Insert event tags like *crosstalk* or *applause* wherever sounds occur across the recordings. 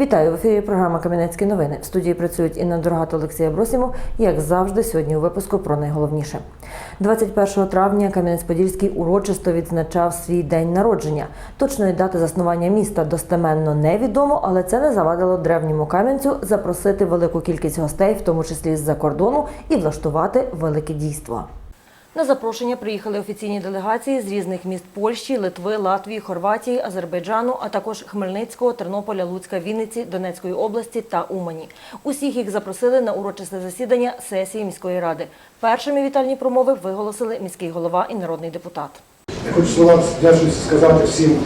Вітаю в ефірі. Програма Кам'янецькі новини. В студії працюють Інна Дорога та Олексія Бросімов. Як завжди, сьогодні у випуску про найголовніше. 21 травня Кам'янець-Подільський урочисто відзначав свій день народження. Точної дати заснування міста достеменно невідомо, але це не завадило древньому кам'янцю запросити велику кількість гостей, в тому числі з-за кордону, і влаштувати велике дійство. На запрошення приїхали офіційні делегації з різних міст Польщі, Литви, Латвії, Хорватії, Азербайджану, а також Хмельницького, Тернополя, Луцька, Вінниці, Донецької області та Умані. Усіх їх запросили на урочисте засідання сесії міської ради. Першими вітальні промови виголосили міський голова і народний депутат. Я хочу слова вдячності сказати всім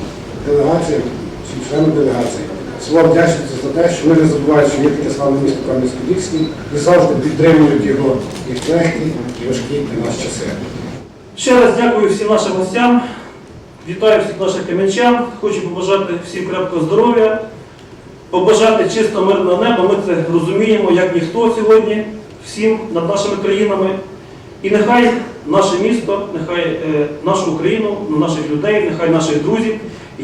делегаціям, всім членам делегації. Слова вдячності за те, що вони не забувають, що є таке славне місто Кам'янець-Подільський і завжди підтримують його і в і важкі для нас часи. Ще раз дякую всім нашим гостям. Вітаю всіх наших кам'янчан. Хочу побажати всім крепкого здоров'я, побажати чисто мирного неба. Ми це розуміємо, як ніхто сьогодні, всім над нашими країнами. І нехай наше місто, нехай е, нашу Україну, наших людей, нехай наших друзів,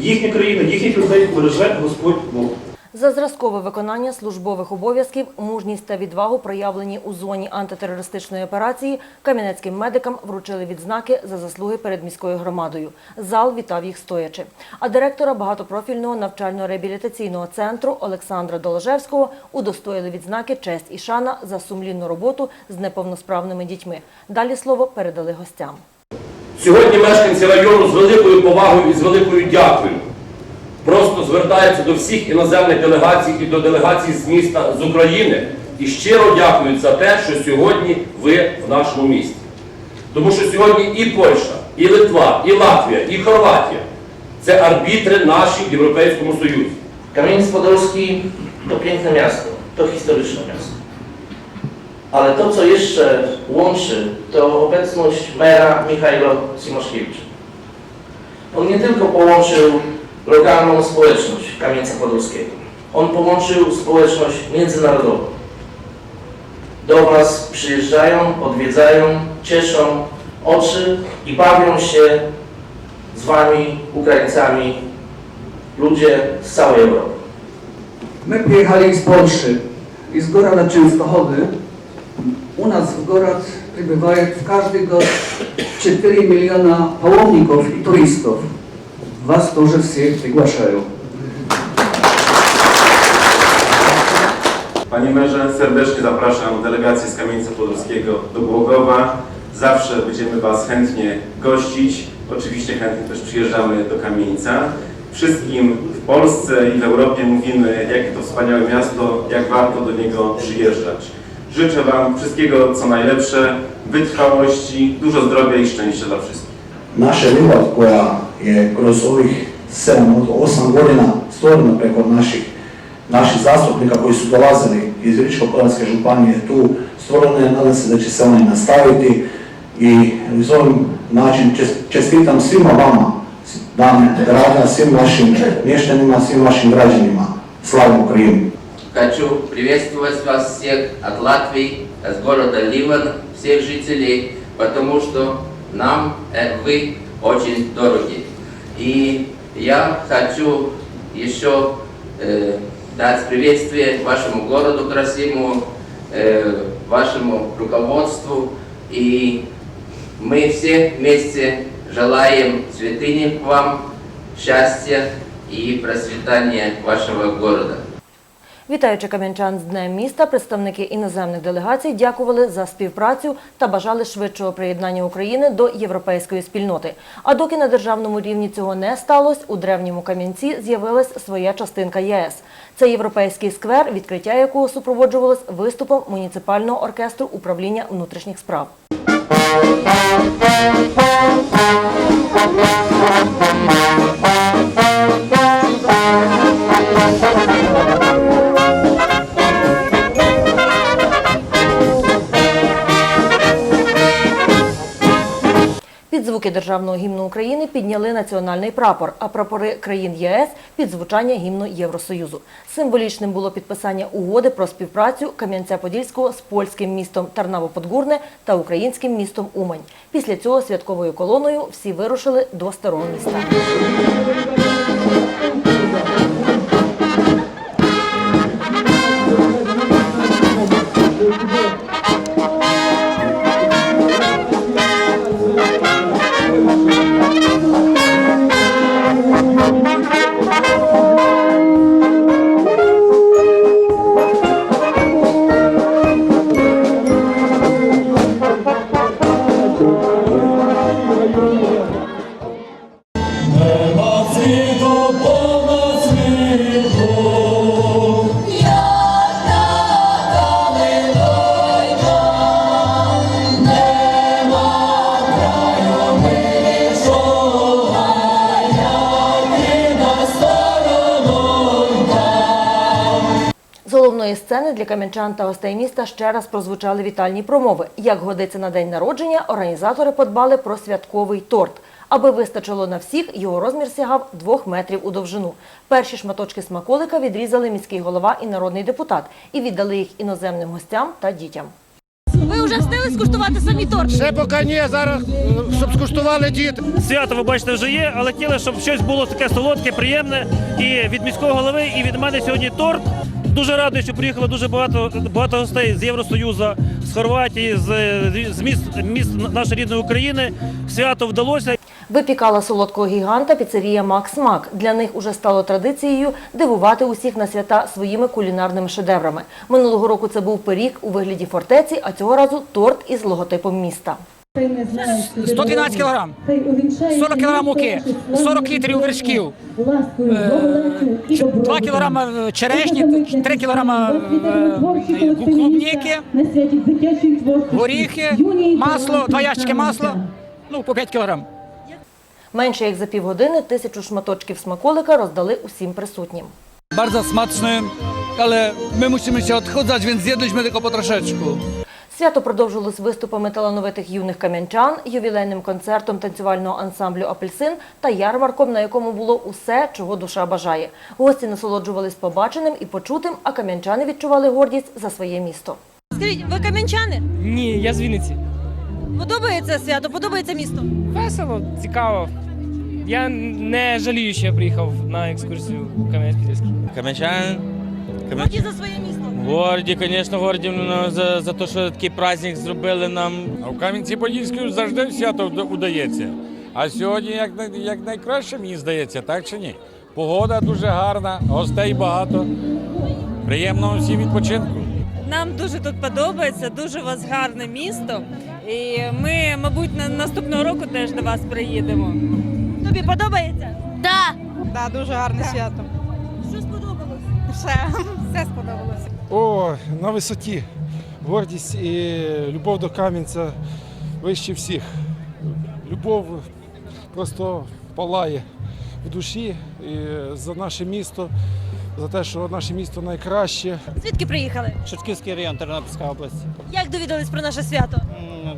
їхня країна, їхніх людей береже Господь Бог. За зразкове виконання службових обов'язків, мужність та відвагу, проявлені у зоні антитерористичної операції, кам'янецьким медикам вручили відзнаки за заслуги перед міською громадою. Зал вітав їх стоячи. А директора багатопрофільного навчально-реабілітаційного центру Олександра Доложевського удостоїли відзнаки честь і шана за сумлінну роботу з неповносправними дітьми. Далі слово передали гостям. Сьогодні мешканці району з великою повагою і з великою дякою просто звертаються до всіх іноземних делегацій і до делегацій з міста з України і щиро дякують за те, що сьогодні ви в нашому місті. Тому що сьогодні і Польща, і Литва, і Латвія, і Хорватія це арбітри наші в Європейському Союзі. Kamieniec-Podolski to piękne miasto, to historyczne miasto. Ale to, co jeszcze łączy, to obecność mera Michajlo Simoszkiewicza. On nie tylko połączył lokalną społeczność Kamieńca Podolskiego, on połączył społeczność międzynarodową. Do Was przyjeżdżają, odwiedzają, cieszą oczy i bawią się z Wami, Ukraińcami, ludzie z całej Europy. My przyjechali z Polski i z Gorada Częstochowy U nas w Gorad przybywają w każdy rok 4 miliona pałowników i turystów. Was тоже всех приглашаю. Panie Merze, serdecznie zapraszam delegację z Kamieńca Podolskiego do Głogowa. Zawsze będziemy Was chętnie gościć. Oczywiście chętnie też przyjeżdżamy do Kamieńca. Wszystkim w Polsce i w Europie mówimy, jakie to wspaniałe miasto, jak warto do niego przyjeżdżać. Życzę Wam wszystkiego co najlepsze, wytrwałości, dużo zdrowia i szczęścia dla wszystkich. naša ljubav koja je kroz ovih 7-8 godina stvorena preko naših, naših zastupnika koji su dolazili iz Virovitičko-podravske županije tu stvorena je, nadam se da će se ona i nastaviti i iz ovim način čes- čestitam svima vama, dame grada, svim vašim mještanima, svim vašim građanima. Slavu Ukrajini! Хочу приветствовать вас всех от Латвии, с города Ливан, всех жителей, потому что нам э, вы очень дороги. И я хочу еще э, дать приветствие вашему городу красивому, э, вашему руководству. И мы все вместе желаем святыни вам, счастья и процветания вашего города. Вітаючи кам'янчан з Днем міста, представники іноземних делегацій дякували за співпрацю та бажали швидшого приєднання України до європейської спільноти. А доки на державному рівні цього не сталося, у древньому Кам'янці з'явилась своя частинка ЄС. Це європейський сквер, відкриття якого супроводжувалось виступом муніципального оркестру управління внутрішніх справ. Під звуки державного гімну України підняли національний прапор, а прапори країн ЄС під звучання гімну Євросоюзу. Символічним було підписання угоди про співпрацю Кам'янця-Подільського з польським містом Тарнаво-Подгурне та українським містом Умань. Після цього святковою колоною всі вирушили до старого міста. Кам'янчан та гостей міста ще раз прозвучали вітальні промови. Як годиться на день народження, організатори подбали про святковий торт. Аби вистачило на всіх, його розмір сягав двох метрів у довжину. Перші шматочки смаколика відрізали міський голова і народний депутат і віддали їх іноземним гостям та дітям. Ви вже встигли скуштувати самі торт? Ще поки ні, зараз, щоб скуштували діти. Свято, ви бачите, вже є, але хотіли, щоб щось було таке солодке, приємне. І від міського голови, і від мене сьогодні торт. Дуже радий, що приїхало дуже багато, багато гостей з Євросоюзу, з Хорватії, з, з міст, міст нашої рідної України. Свято вдалося. Випікала солодкого гіганта піцерія Макс Мак. Для них уже стало традицією дивувати усіх на свята своїми кулінарними шедеврами. Минулого року це був пиріг у вигляді фортеці, а цього разу торт із логотипом міста. 112 кілограм, 40 кілограм муки, 40 літрів вершків, 2 кілограми черешні, 3 кілограми е, клубніки, горіхи, масло, два ящики масла, ну по 5 кілограм. Менше як за півгодини тисячу шматочків смаколика роздали усім присутнім. Bardzo smaczny, ale my musimy się odchudzać, więc zjedliśmy tylko po troszeczku. Свято продовжилось виступами талановитих юних кам'янчан, ювілейним концертом танцювального ансамблю Апельсин та ярмарком, на якому було усе, чого душа бажає. Гості насолоджувались побаченим і почутим, а кам'янчани відчували гордість за своє місто. Скажіть, ви кам'янчани? Ні, я з Вінниці. Подобається свято, подобається місто? Весело, цікаво. Я не жалію, що я приїхав на екскурсію у Кам'янець-Подільський. Кам'янчан. Горді за своє місто. Горді, звісно, горді за, за те, що такий праздник зробили нам. А в Кам'янці-Подільському завжди свято вда- удається. А сьогодні як, як найкраще, мені здається, так чи ні? Погода дуже гарна, гостей багато. Приємного всім відпочинку. Нам дуже тут подобається, дуже у вас гарне місто. І ми, мабуть, на наступного року теж до вас приїдемо. Тобі подобається? Так. Так, дуже гарне свято. Що сподобалось? Все, *laughs* все сподобалося. О, на висоті. Гордість і любов до Кам'янця вище всіх. Любов просто палає в душі і за наше місто, за те, що наше місто найкраще. Звідки приїхали? Шевчківський район, Тернопільська область. Як довідались про наше свято?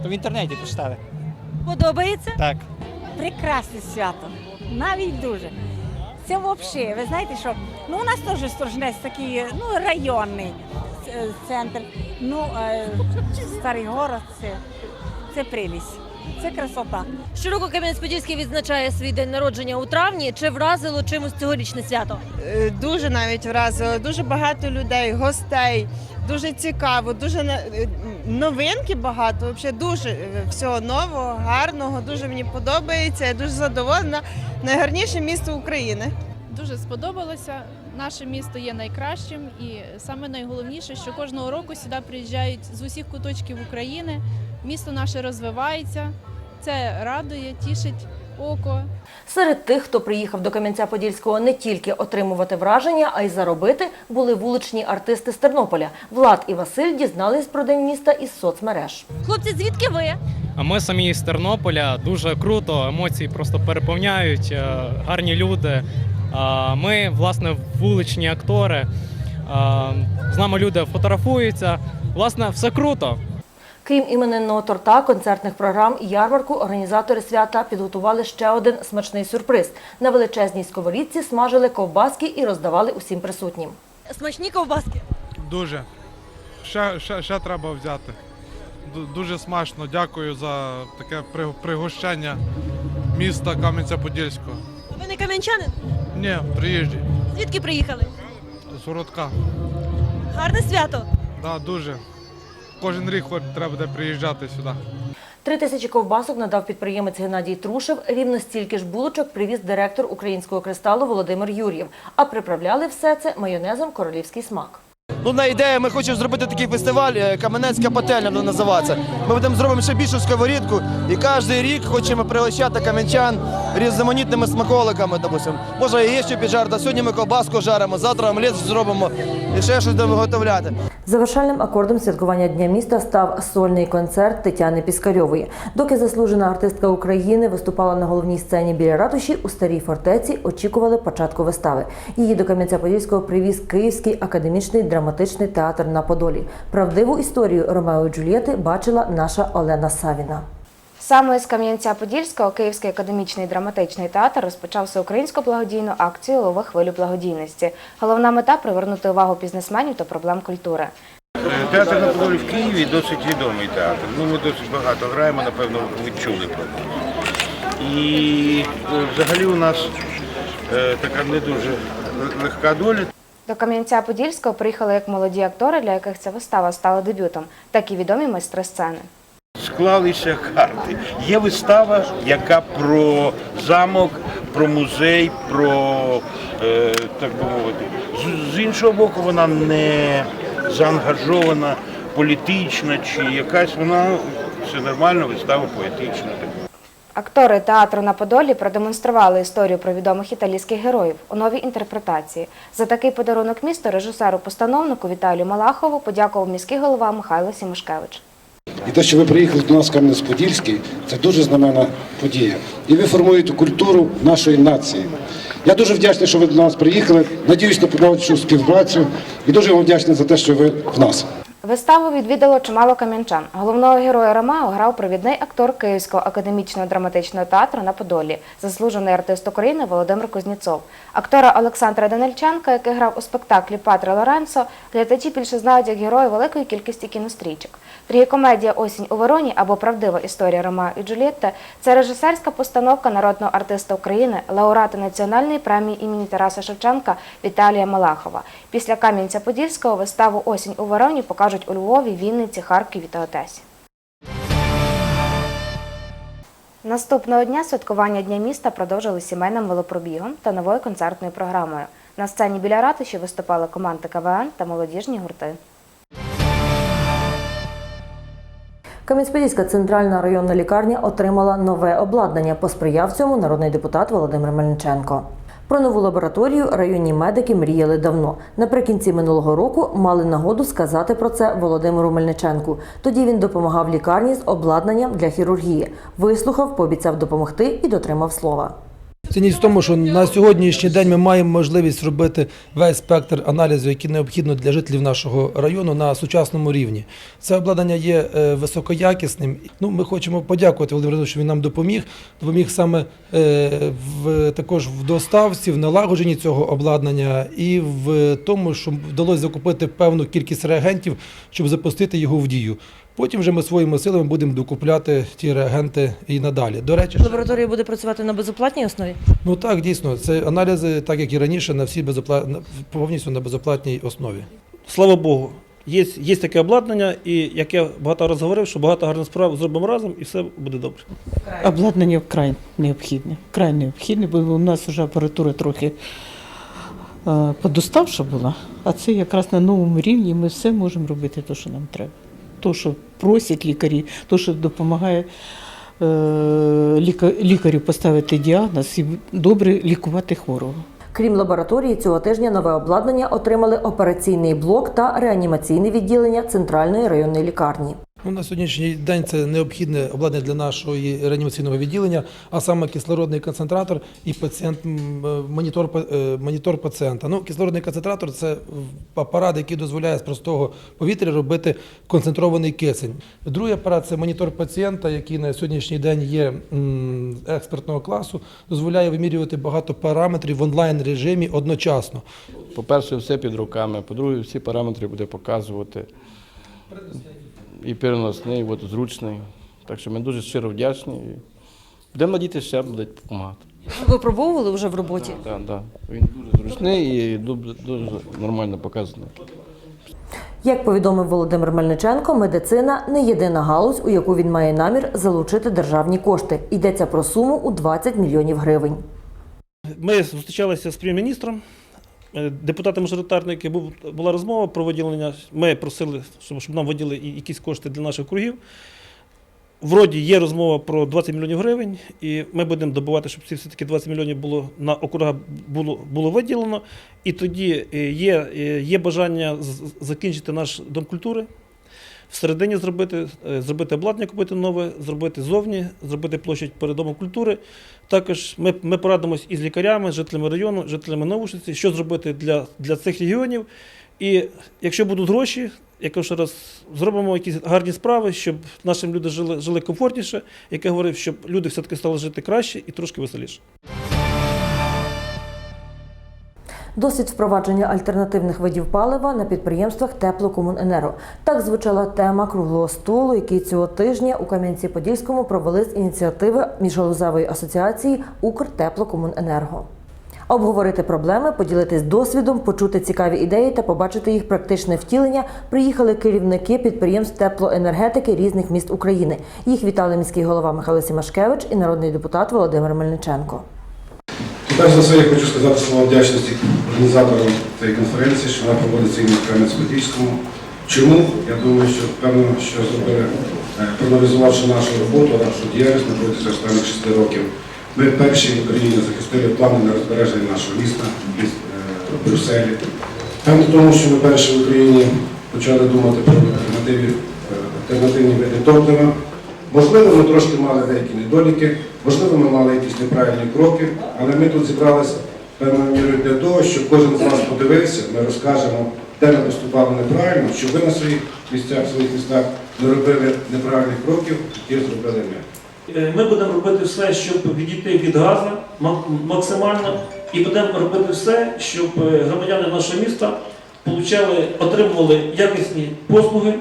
В інтернеті почитали. Подобається? Так. Прекрасне свято, навіть дуже. Це взагалі, ви знаєте, що ну у нас теж Сторжнець такий ну, районний е, центр. Ну, е, старий город це, це прелість, це красота. Щороку Кам'янець-Подільський відзначає свій день народження у травні. Чи вразило чимось цьогорічне свято? Е, Дуже навіть вразило, дуже багато людей, гостей, дуже цікаво, дуже на- новинки багато. Взагалі дуже всього нового, гарного. Дуже мені подобається. Я дуже задоволена. Найгарніше місто України. Дуже сподобалося. Наше місто є найкращим, і саме найголовніше, що кожного року сюди приїжджають з усіх куточків України. Місто наше розвивається. Це радує, тішить око. Серед тих, хто приїхав до Кам'янця-Подільського не тільки отримувати враження, а й заробити, були вуличні артисти з Тернополя. Влад і Василь дізнались про день міста із соцмереж. Хлопці, звідки ви? А ми самі з Тернополя дуже круто, емоції просто переповняють, е, гарні люди. Ми, власне, вуличні актори. З нами люди фотографуються. Власне, все круто. Крім іменинного торта, концертних програм і ярмарку, організатори свята підготували ще один смачний сюрприз. На величезній сковорідці смажили ковбаски і роздавали усім присутнім. Смачні ковбаски. Дуже. Ще, ще, ще треба взяти. Ду- Дуже смачно. Дякую за таке при- пригощення міста Кам'янця-Подільського. Ви не кам'янчанин? Ні, приїжджі. Звідки приїхали? З городка. Гарне свято. Да, дуже. Кожен рік хоч треба буде приїжджати сюди. Три тисячі ковбасок надав підприємець Геннадій Трушев. Рівно стільки ж булочок привіз директор українського кристалу Володимир Юр'єв. А приправляли все це майонезом королівський смак. Ну, на ідея, ми хочемо зробити такий фестиваль, е, Кам'янецька пательня буде називатися. Ми будемо зробимо ще більшу сковорідку і кожен рік хочемо пригощати кам'янчан різноманітними смаколиками, допустим. Може, яєчню піджарити, сьогодні ми колбаску жаримо, завтра омлет зробимо і ще щось будемо готовляти. Завершальним акордом святкування Дня міста став сольний концерт Тетяни Піскарьової. Доки заслужена артистка України виступала на головній сцені біля ратуші, у старій фортеці очікували початку вистави. Її до Кам'янця-Подільського привіз Київський академічний драматичний театр на Подолі. Правдиву історію Ромео і Джульєти бачила наша Олена Савіна. Саме з Кам'янця-Подільського Київський академічний драматичний театр розпочав всеукраїнську благодійну акцію Лови хвилю благодійності. Головна мета привернути увагу бізнесменів до проблем культури. Театр на Подолі в Києві досить відомий театр. Ну, ми досить багато граємо, напевно, ви чули про нього. І е, взагалі у нас е, така не дуже легка доля. До Кам'янця-Подільського приїхали як молоді актори, для яких ця вистава стала дебютом, так і відомі майстри сцени. Склалися карти. Є вистава, яка про замок, про музей, про, е, так би мовити. З, з іншого боку, вона не заангажована політична чи якась, вона це нормальна вистава поетична. Актори театру на Подолі продемонстрували історію про відомих італійських героїв у новій інтерпретації. За такий подарунок місту режисеру-постановнику Віталію Малахову подякував міський голова Михайло Сімушкевич. І те, що ви приїхали до нас в Кам'янець-Подільський, це дуже знаменна подія. І ви формуєте культуру нашої нації. Я дуже вдячний, що ви до нас приїхали. Надіюсь на подальшу співпрацю і дуже вам вдячний за те, що ви в нас. Виставу відвідало чимало кам'янчан. Головного героя Ромео грав провідний актор Київського академічного драматичного театру на Подолі, заслужений артист України Володимир Кузнєцов. Актора Олександра Данильченка, який грав у спектаклі Патре Лоренцо, глядачі більше знають як героя великої кількості кінострічок. Трагікомедія Осінь у Вороні або Правдива історія Ромео і Джульєтти це режисерська постановка народного артиста України, лауреата національної премії імені Тараса Шевченка Віталія Малахова. Після Кам'янця-Подільського виставу Осінь у Вороні покажуть у Львові, Вінниці, Харкові та Одесі. Наступного дня святкування Дня міста продовжили сімейним велопробігом та новою концертною програмою. На сцені біля ратуші виступали команди КВН та молодіжні гурти. Кам'янець-Подільська центральна районна лікарня отримала нове обладнання. Посприяв цьому народний депутат Володимир Мельниченко. Про нову лабораторію районні медики мріяли давно. Наприкінці минулого року мали нагоду сказати про це Володимиру Мельниченку. Тоді він допомагав лікарні з обладнанням для хірургії. Вислухав, пообіцяв допомогти і дотримав слова. Цінність в тому, що на сьогоднішній день ми маємо можливість робити весь спектр аналізу, який необхідно для жителів нашого району на сучасному рівні. Це обладнання є е, високоякісним. Ну, ми хочемо подякувати Володимиру, що він нам допоміг. Допоміг саме е, в також в доставці, в налагодженні цього обладнання і в тому, що вдалося закупити певну кількість реагентів, щоб запустити його в дію. Потім вже ми своїми силами будемо докупляти ті реагенти і надалі. До речі, Лабораторія буде працювати на безоплатній основі. Ну так, дійсно, це аналізи, так як і раніше, на всі безопла... повністю на безоплатній основі. Слава Богу, є, є таке обладнання, і як я багато разів говорив, що багато гарних справ зробимо разом і все буде добре. Обладнання вкрай необхідне. Вкрай необхідне, бо у нас вже апаратура трохи е, подоставша була, а це якраз на новому рівні ми все можемо робити те, що нам треба. То, що просять лікарі, то, що допомагає е, лікарю поставити діагноз і добре лікувати хворого. Крім лабораторії, цього тижня нове обладнання отримали операційний блок та реанімаційне відділення центральної районної лікарні. Ну, на сьогоднішній день це необхідне обладнання для нашого реанімаційного відділення, а саме кислородний концентратор і пацієнт е, монітор, е, монітор пацієнта. Ну, кислородний концентратор це апарат, який дозволяє з простого повітря робити концентрований кисень. Другий апарат це монітор пацієнта, який на сьогоднішній день є експертного класу, дозволяє вимірювати багато параметрів в онлайн режимі одночасно. По-перше, все під руками, по-друге, всі параметри буде показувати. І переносний, і от зручний. Так що ми дуже щиро вдячні. І будемо надіятися, ще будуть допомагати. Ви пробовували вже в роботі? Так, так. Він дуже зручний і дуже, дуже нормально показаний. Як повідомив Володимир Мельниченко, медицина не єдина галузь, у яку він має намір залучити державні кошти. Йдеться про суму у 20 мільйонів гривень. Ми зустрічалися з прем'єр-міністром, депутати-мажоритарники, був, була розмова про виділення. Ми просили, щоб, нам виділили якісь кошти для наших кругів. Вроді є розмова про 20 мільйонів гривень, і ми будемо добувати, щоб ці все-таки 20 мільйонів було на округа було, було виділено. І тоді е, є, е, є бажання закінчити наш дом культури. Всередині зробити, е, зробити обладнання, купити нове, зробити зовні, зробити площадь перед домом культури. Також ми, ми порадимось із лікарями, з жителями району, жителями Новушиці, що зробити для, для цих регіонів. І якщо будуть гроші, я ще раз, зробимо якісь гарні справи, щоб нашим люди жили, жили комфортніше, як я говорив, щоб люди все-таки стали жити краще і трошки веселіше. Досвід впровадження альтернативних видів палива на підприємствах Теплокомуненерго. Так звучала тема круглого столу, який цього тижня у Кам'янці-Подільському провели з ініціативи міжгалузевої асоціації Укртеплокомуненерго. Обговорити проблеми, поділитись досвідом, почути цікаві ідеї та побачити їх практичне втілення приїхали керівники підприємств теплоенергетики різних міст України. Їх вітали міський голова Михайло Сімашкевич і народний депутат Володимир Мельниченко. Перш за все, я хочу сказати слова вдячності організаторам цієї конференції, що вона проводиться і в Кам'янець-Подільському. Чому? Я думаю, що певно, що зробили, е, проаналізувавши нашу роботу, нашу діяльність на протязі останніх шести років. Ми перші в Україні захистили плани на розбереження нашого міста в Брюсселі. Певно тому, що ми перші в Україні почали думати про е, альтернативні види топлива. Можливо, ми трошки мали деякі недоліки, можливо, ми мали якісь неправильні кроки, але ми тут зібралися певною мірою для того, щоб кожен з вас подивився, ми розкажемо, де ми поступали неправильно, щоб ви на своїх місцях, в своїх містах не робили неправильних кроків, які зробили ми. Е, Ми будемо робити все, щоб відійти від газу максимально, і будемо робити все, щоб е, громадяни нашого міста отримували якісні послуги.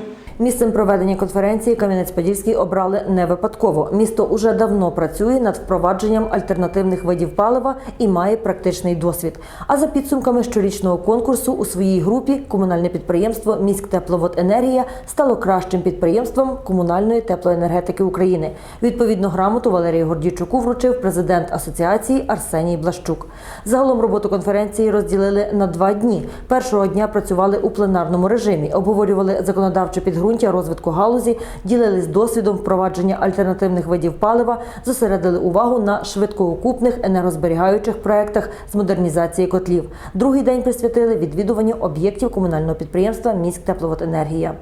Місцем проведення конференції Кам'янець-Подільський обрали не випадково. Місто уже давно працює над впровадженням альтернативних видів палива і має практичний досвід. А за підсумками щорічного конкурсу у своїй групі комунальне підприємство «Міськтепловоденергія» стало кращим підприємством комунальної теплоенергетики України. Відповідну грамоту Валерію Гордійчуку вручив президент асоціації Арсеній Блащук. Загалом роботу конференції розділили на два дні. Першого дня працювали у пленарному режимі, обговорювали законодавче підґрунтя розвитку галузі, ділились досвідом впровадження альтернативних видів палива, зосередили увагу на швидкоокупних енергозберігаючих проектах з модернізації котлів. Другий день присвятили відвідуванню об'єктів комунального підприємства «Міськтепловоденергія».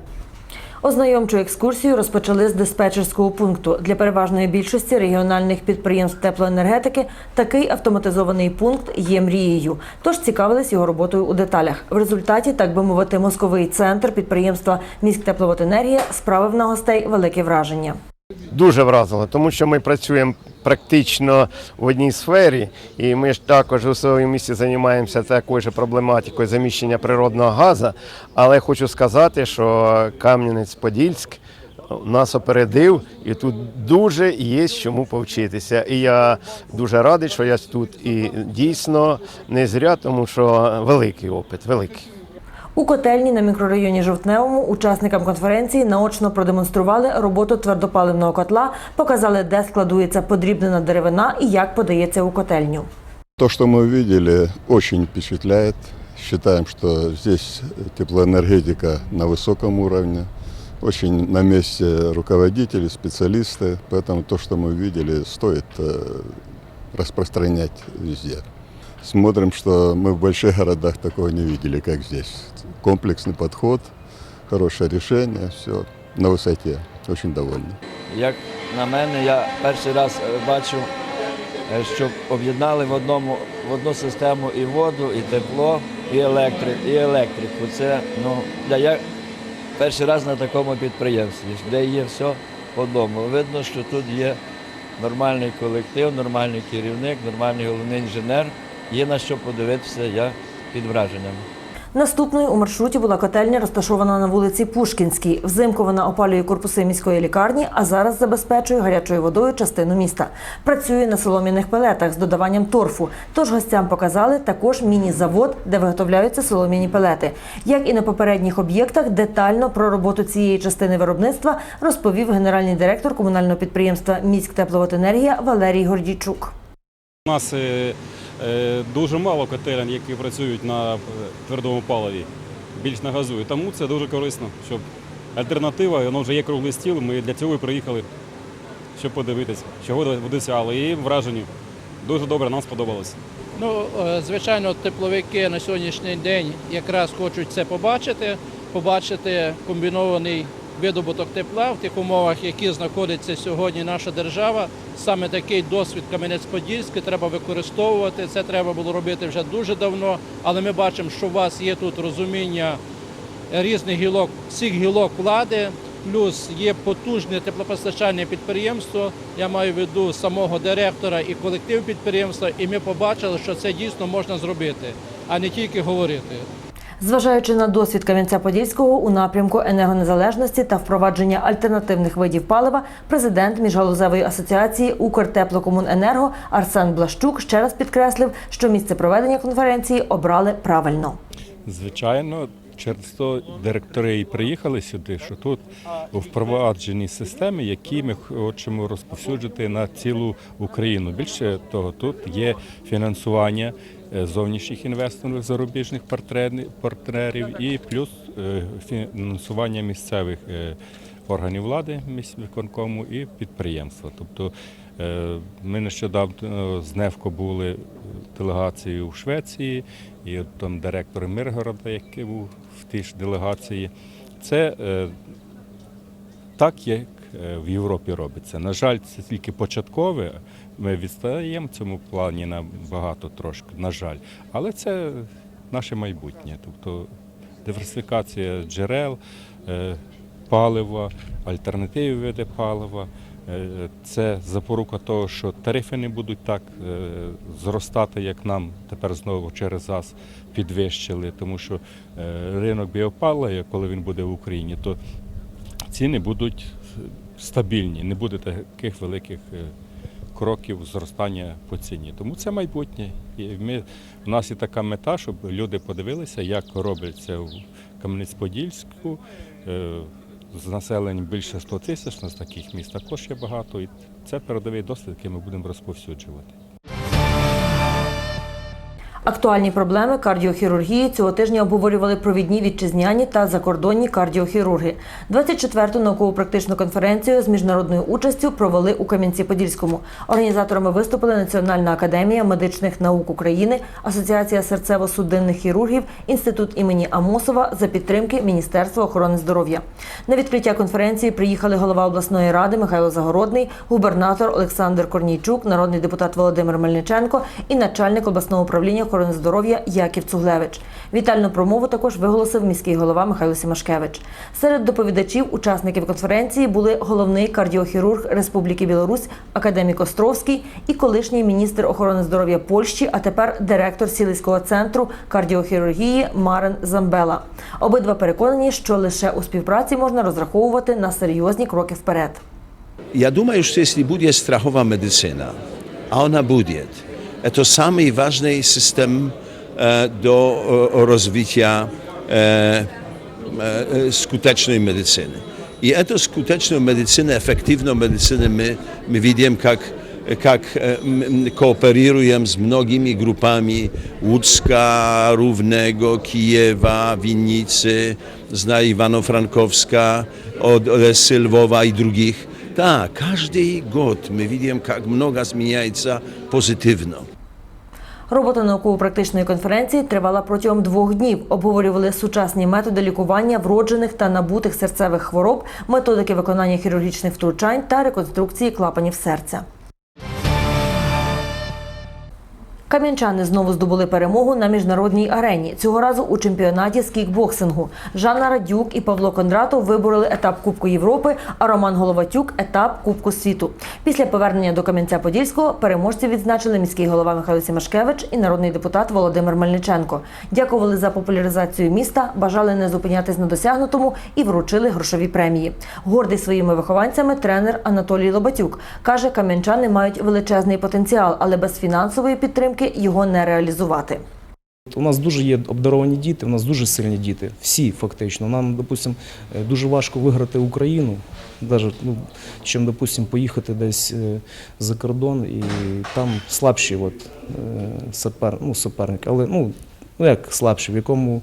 Ознайомчу екскурсію розпочали з диспетчерського пункту. Для переважної більшості регіональних підприємств теплоенергетики такий автоматизований пункт є мрією. Тож цікавились його роботою у деталях. В результаті, так би мовити, мозковий центр підприємства «Міськтепловоденергія» справив на гостей велике враження. Дуже вразило, тому що ми працюємо практично в одній сфері, і ми ж також у своєму місті займаємося такою ж проблематикою заміщення природного газу. Але хочу сказати, що Кам'янець-Подільськ нас опередив, і тут дуже є чому повчитися. І я дуже радий, що я тут і дійсно не зря, тому що великий опит, великий. У котельні на мікрорайоні Жовтневому учасникам конференції наочно продемонстрували роботу твердопаливного котла, показали, де складується подрібнена деревина і як подається у котельню. То, что мы увидели, очень впечатляет. Считаем, что здесь теплоэнергетика на высоком уровне. Очень на месте руководители, специалисты. Поэтому то, что мы увидели, стоит э, распространять везде. Смотрим, что мы в больших городах такого не видели, как здесь. Комплексный подход, хорошее решение, все на высоте. Очень довольны. Як на мене, я перший раз е, бачу, е, щоб об'єднали в одному в одну систему і воду, і тепло, і електрик, і електрику. Це ну я, я перший раз на такому підприємстві, де є все в одному. Видно, що тут є нормальний колектив, нормальний керівник, нормальний головний інженер. Є на що подивитися, я під враженням. Наступною у маршруті була котельня, розташована на вулиці Пушкінській. Взимку вона опалює корпуси міської лікарні, а зараз забезпечує гарячою водою частину міста. Працює на солом'яних пелетах з додаванням торфу. Тож гостям показали також міні-завод, де виготовляються солом'яні пелети. Як і на попередніх об'єктах, детально про роботу цієї частини виробництва розповів генеральний директор комунального підприємства «Міськтепловоденергія» Валерій Гордійчук. У нас е, дуже мало котелень, які працюють на е, твердому паливі, більш на газу. І тому це дуже корисно, щоб альтернатива, воно вже є круглий стіл, ми для цього і приїхали щоб подивитись, чого досягли. І вражені. Дуже добре, нам сподобалось. Ну, е, звичайно, тепловики на сьогоднішній день якраз хочуть це побачити, побачити комбінований видобуток тепла в тих умовах, які знаходиться сьогодні наша держава. Саме такий досвід Кам'янець-Подільський треба використовувати. Це треба було робити вже дуже давно, але ми бачимо, що у вас є тут розуміння різних гілок, всіх гілок влади. Плюс є потужне теплопостачальне підприємство. Я маю в виду самого директора і колектив підприємства, і ми побачили, що це дійсно можна зробити, а не тільки говорити. Зважаючи на досвід Кам'янця-Подільського у напрямку енергонезалежності та впровадження альтернативних видів палива, президент міжгалузевої асоціації Укртеплокомуненерго Арсен Блащук ще раз підкреслив, що місце проведення конференції обрали правильно. Звичайно, через то директори і приїхали сюди, що тут впроваджені системи, які ми хочемо розповсюджити на цілу Україну. Більше того, тут є фінансування зовнішніх інвесторів, зарубіжних партнерів- і плюс е, фінансування місцевих е, органів влади, міськвиконкому і підприємства. Тобто е, ми нещодавно з НЕФКО були делегацією у Швеції, і там директор Миргорода, який був в тій ж делегації. Це е, так, як е, в Європі робиться. На жаль, це тільки початкове. Ми відстаємо в цьому плані набагато трошки, на жаль. Але це наше майбутнє. Тобто диверсифікація джерел, е, палива, альтернативні види палива. Е, Це запорука того, що тарифи не будуть так е, зростати, як нам тепер знову через ЗАЗ підвищили, тому що е, ринок біопалива, коли він буде в Україні, то ціни будуть стабільні, не буде таких великих е, кроків зростання по ціні. Тому це майбутнє. І ми, у нас є така мета, щоб люди подивилися, як робиться в Кам'янець-Подільську. е, З населенням більше 100 тисяч, у нас таких міст також є багато. І це передовий досвід, який ми будемо розповсюджувати. Актуальні проблеми кардіохірургії цього тижня обговорювали провідні вітчизняні та закордонні кардіохірурги. 24-ту науково-практичну конференцію з міжнародною участю провели у Кам'янці-Подільському. Організаторами виступили Національна академія медичних наук України, Асоціація серцево-судинних хірургів, інститут імені Амосова за підтримки Міністерства охорони здоров'я. На відкриття конференції приїхали голова обласної ради Михайло Загородний, губернатор Олександр Корнійчук, народний депутат Володимир Мельниченко і начальник обласного управління охорони здоров'я Яків Цуглевич. Вітальну промову також виголосив міський голова Михайло Сімашкевич. Серед доповідачів, учасників конференції були головний кардіохірург Республіки Білорусь академік Островський і колишній міністр охорони здоров'я Польщі, а тепер директор Сілицького центру кардіохірургії Марен Замбела. Обидва переконані, що лише у співпраці можна розраховувати на серйозні кроки вперед. Ja думаю, что если будет страховая медицина, а она будет, это самый важный систем э, до э, развития э, э, скутечной медицины. И эту скутечную медицину, эффективную медицину мы, мы видим, как, как э, м, кооперируем с многими группами Łódzka, Równego, Kijewa, Winnicy, zna Iwano-Frankowska, od, od Sylwowa i drugich. Tak, каждый год мы видим, как много изменяется позитивно. Робота науково-практичної конференції тривала протягом двох днів. Обговорювали сучасні методи лікування вроджених та набутих серцевих хвороб, методики виконання хірургічних втручань та реконструкції клапанів серця. Кам'янчани знову здобули перемогу на міжнародній арені. Цього разу у чемпіонаті з кікбоксингу. Жанна Радюк і Павло Кондратов вибороли етап Кубку Європи, а Роман Головатюк етап Кубку світу. Після повернення до Кам'янця-Подільського переможців відзначили міський голова Михайло Сімашкевич і народний депутат Володимир Мельниченко. Дякували за популяризацію міста, бажали не зупинятись на досягнутому і вручили грошові премії. Гордий своїми вихованцями тренер Анатолій Лобатюк каже, кам'янчани мають величезний потенціал, але без фінансової підтримки його не реалізувати. У нас дуже є обдаровані діти, у нас дуже сильні діти. Всі фактично. Нам, допустимо, дуже важко виграти Україну, навіть, ну, чим, допустимо, поїхати десь е, за кордон і там слабші от, е, сапер, ну, суперники. Але ну, ну як слабші, в якому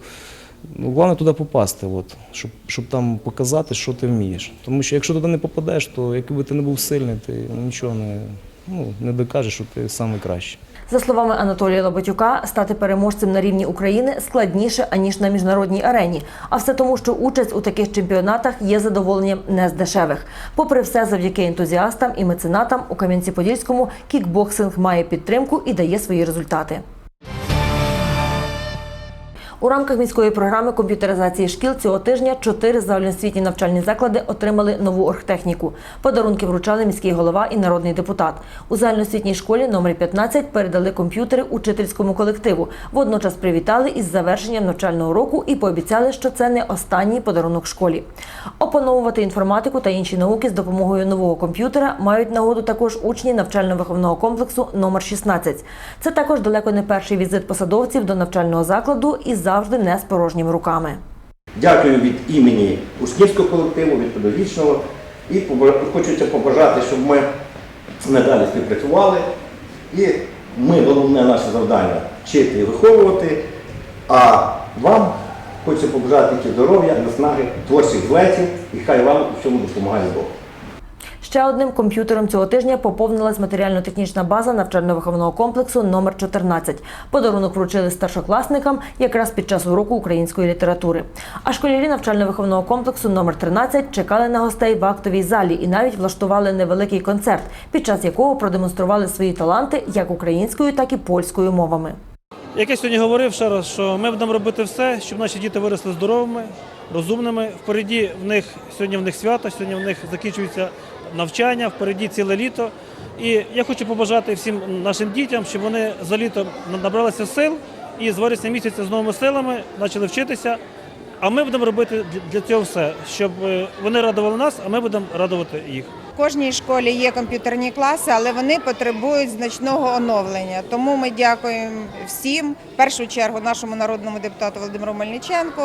Ну, головне туди попасти, от, щоб, щоб там показати, що ти вмієш. Тому що якщо туди не попадеш, то якби ти не був сильний, ти нічого не, ну, не докажеш, що ти найкращий. За словами Анатолія Лоботюка, стати переможцем на рівні України складніше аніж на міжнародній арені. А все тому, що участь у таких чемпіонатах є задоволенням не з дешевих. Попри все, завдяки ентузіастам і меценатам у Кам'янці-Подільському кікбоксинг має підтримку і дає свої результати. У рамках міської програми комп'ютеризації шкіл цього тижня чотири загальноосвітні навчальні заклади отримали нову оргтехніку. Подарунки вручали міський голова і народний депутат. У загальноосвітній школі номер 15 передали комп'ютери учительському колективу. Водночас привітали із завершенням навчального року і пообіцяли, що це не останній подарунок школі. Опановувати інформатику та інші науки з допомогою нового комп'ютера мають нагоду також учні навчально-виховного комплексу номер 16. Це також далеко не перший візит посадовців до навчального закладу і завжди не з порожніми руками. Дякую від імені учнівського колективу, від педагогічного і хочеться побажати, щоб ми надалі співпрацювали. І ми головне наше завдання вчити і виховувати. А вам хочеться побажати тільки здоров'я, наснаги, творчих злетів, і хай вам у всьому допомагає Бог. Ще одним комп'ютером цього тижня поповнилась матеріально-технічна база навчально-виховного комплексу номер 14. Подарунок вручили старшокласникам якраз під час уроку української літератури. А школярі навчально-виховного комплексу номер 13 чекали на гостей в актовій залі і навіть влаштували невеликий концерт, під час якого продемонстрували свої таланти як українською, так і польською мовами. Як я сьогодні говорив ще раз, що ми будемо робити все, щоб наші діти виросли здоровими, розумними. Впереді в них сьогодні в них свято, сьогодні в них закінчується навчання, впереді ціле літо. І я хочу побажати всім нашим дітям, щоб вони за літо набралися сил і з вересня місяця з новими силами почали вчитися. А ми будемо робити для- цього все, щоб е, вони радували нас, а ми будемо радувати їх. В кожній школі є комп'ютерні класи, але вони потребують значного оновлення. Тому ми дякуємо всім, в першу чергу нашому народному депутату Володимиру Мельниченку,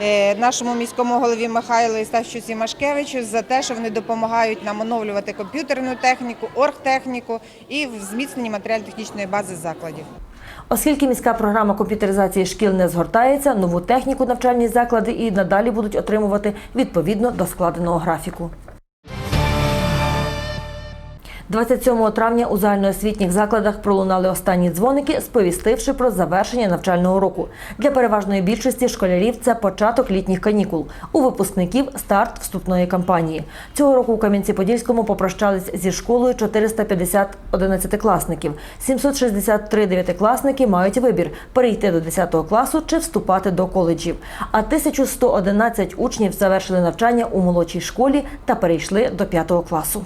е, нашому міському голові Михайлу Істащуці Машкевичу за те, що вони допомагають нам оновлювати комп'ютерну техніку, оргтехніку і в зміцненні матеріально-технічної бази закладів. Оскільки міська програма комп'ютеризації шкіл не згортається, нову техніку навчальні заклади і надалі будуть отримувати відповідно до складеного графіку. 27 травня у загальноосвітніх закладах пролунали останні дзвоники, сповістивши про завершення навчального року. Для переважної більшості школярів це початок літніх канікул. У випускників старт вступної кампанії. Цього року у Кам'янці-Подільському попрощались зі школою 450 одинадцятикласників. 763 дев'ятикласники мають вибір перейти до 10 класу чи вступати до коледжів. А 1111 учнів завершили навчання у молодшій школі та перейшли до 5 класу.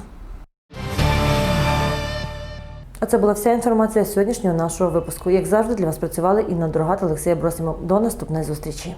А це була вся інформація сьогоднішнього нашого випуску. Як завжди, для вас працювали Інна Дорога та Олексія Бросимов. До наступної зустрічі.